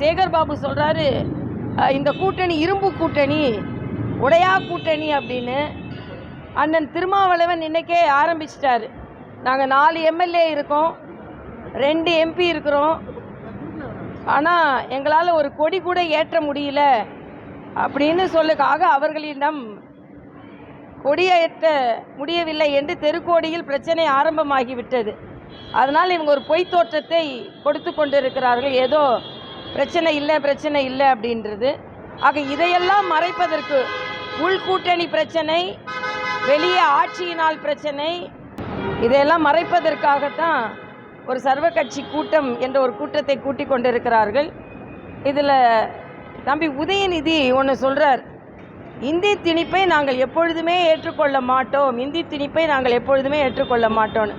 சேகர் பாபு சொல்கிறாரு இந்த கூட்டணி இரும்பு கூட்டணி உடையா கூட்டணி அப்படின்னு. அண்ணன் திருமாவளவன் இன்னைக்கே ஆரம்பிச்சிட்டாரு. நாங்கள் நாலு எம்எல்ஏ இருக்கோம் ரெண்டு எம்பி இருக்கிறோம். ஆனால் எங்களால் ஒரு கொடி கூட ஏற்ற முடியல அப்படின்னு சொல்லுக்காக அவர்களிடம் கொடியேற்ற முடியவில்லை என்று தெருக்கோடியில் பிரச்சனை ஆரம்பமாகிவிட்டது. அதனால் இவங்க ஒரு பொய்த்தோற்றத்தை கொடுத்து கொண்டிருக்கிறார்கள். ஏதோ பிரச்சனை இல்லை பிரச்சனை இல்லை அப்படின்றது. ஆக இதையெல்லாம் மறைப்பதற்கு உள்கூட்டணி பிரச்சனை வெளியே ஆட்சியினால் பிரச்சனை இதையெல்லாம் மறைப்பதற்காகத்தான் ஒரு சர்வ கட்சி கூட்டம் என்ற ஒரு கூட்டத்தை கூட்டிக் கொண்டிருக்கிறார்கள். இதில் தம்பி உதயநிதி ஒன்று சொல்கிறார் இந்தி திணிப்பை நாங்கள் எப்பொழுதுமே ஏற்றுக்கொள்ள மாட்டோம். இந்தி திணிப்பை நாங்கள் எப்பொழுதுமே ஏற்றுக்கொள்ள மாட்டோம்னு.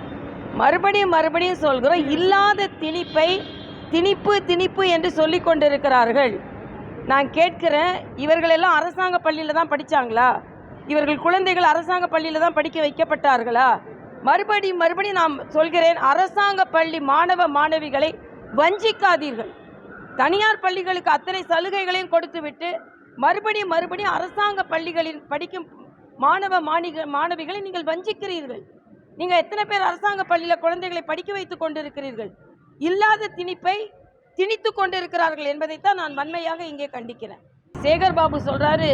மறுபடியும் மறுபடியும் சொல்கிறோம் இல்லாத திணிப்பை திணிப்பு திணிப்பு என்று சொல்லி கொண்டிருக்கிறார்கள். நான் கேட்கிறேன் இவர்களெல்லாம் அரசாங்க பள்ளியில் தான் படித்தாங்களா இவர்கள் குழந்தைகள் அரசாங்க பள்ளியில் தான் படிக்க வைக்கப்பட்டார்களா? மறுபடியும் மறுபடியும் நான் சொல்கிறேன் அரசாங்க பள்ளி மாணவ மாணவிகளை வஞ்சிக்காதீர்கள். தனியார் பள்ளிகளுக்கு அத்தனை சலுகைகளையும் கொடுத்துவிட்டு மறுபடியும் மறுபடியும் அரசாங்க பள்ளிகளில் படிக்கும் மாணவ மாணிக மாணவிகளை நீங்கள் வஞ்சிக்கிறீர்கள். நீங்கள் எத்தனை பேர் அரசாங்க பள்ளியில் குழந்தைகளை படிக்க வைத்துக் கொண்டிருக்கிறீர்கள்? இல்லாத திணிப்பை திணித்து கொண்டிருக்கிறார்கள் என்பதைத்தான் நான் வன்மையாக இங்கே கண்டிக்கிறேன். சேகர் பாபு சொல்கிறாரு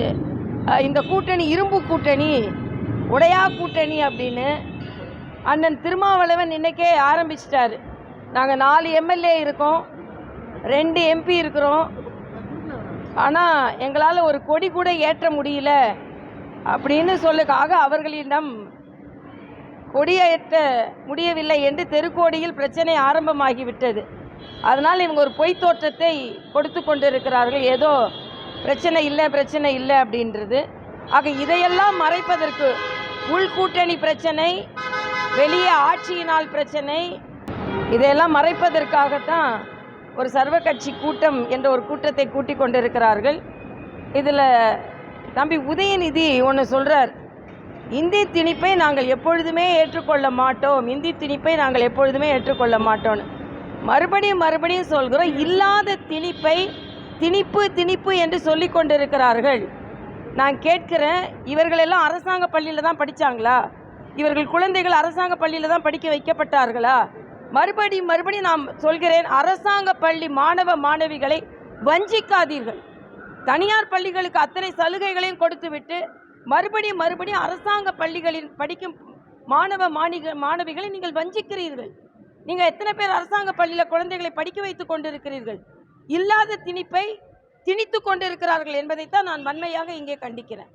இந்த கூட்டணி இரும்பு கூட்டணி உடையா கூட்டணி அப்படின்னு அண்ணன் திருமாவளவன் இன்னைக்கே ஆரம்பிச்சிட்டாரு. நாங்கள் நாலு எம்எல்ஏ இருக்கோம் ரெண்டு எம்பி இருக்கிறோம். ஆனால் எங்களால் ஒரு கொடி கூட ஏற்ற முடியல அப்படின்னு சொல்லுக்காக அவர்களிடம் கொடியேற்ற முடியவில்லை என்று தெருக்கோடியில் பிரச்சனை ஆரம்பமாகிவிட்டது. அதனால் இவங்க ஒரு பொய் தோற்றத்தை கொடுத்து கொண்டிருக்கிறார்கள். ஏதோ பிரச்சனை இல்லை பிரச்சனை இல்லை அப்படின்றது. ஆக இதையெல்லாம் மறைப்பதற்கு உள்கூட்டணி பிரச்சனை வெளியே ஆட்சியினால் பிரச்சனை இதையெல்லாம் மறைப்பதற்காகத்தான் ஒரு சர்வ கட்சி கூட்டம் என்ற ஒரு கூட்டத்தை கூட்டிக் கொண்டிருக்கிறார்கள். இதில் தம்பி உதயநிதி ஒன்று சொல்கிறார் இந்தி திணிப்பை நாங்கள் எப்பொழுதுமே ஏற்றுக்கொள்ள மாட்டோம். இந்தி திணிப்பை நாங்கள் எப்பொழுதுமே ஏற்றுக்கொள்ள மாட்டோம்னு மறுபடியும் மறுபடியும் சொல்கிறோம் இல்லாத திணிப்பை திணிப்பு திணிப்பு என்று சொல்லி கொண்டிருக்கிறார்கள். நான் கேட்கிறேன் இவர்களெல்லாம் அரசாங்க பள்ளியில் தான் படித்தாங்களா இவர்கள் குழந்தைகள் அரசாங்க பள்ளியில் தான் படிக்க வைக்கப்பட்டார்களா? மறுபடியும் மறுபடியும் நான் சொல்கிறேன் அரசாங்க பள்ளி மாணவ மாணவிகளை வஞ்சிக்காதீர்கள். தனியார் பள்ளிகளுக்கு அத்தனை சலுகைகளையும் கொடுத்துவிட்டு மறுபடியும் மறுபடியும் அரசாங்க பள்ளிகளில் படிக்கும் மாணவ மாணிக மாணவிகளை நீங்கள் வஞ்சிக்கிறீர்கள். நீங்கள் எத்தனை பேர் அரசாங்க பள்ளியில் குழந்தைகளை படிக்க வைத்துக் கொண்டிருக்கிறீர்கள்? இல்லாத திணிப்பை திணித்து கொண்டிருக்கிறார்கள் என்பதைத்தான் நான் வன்மையாக இங்கே கண்டிக்கிறேன்.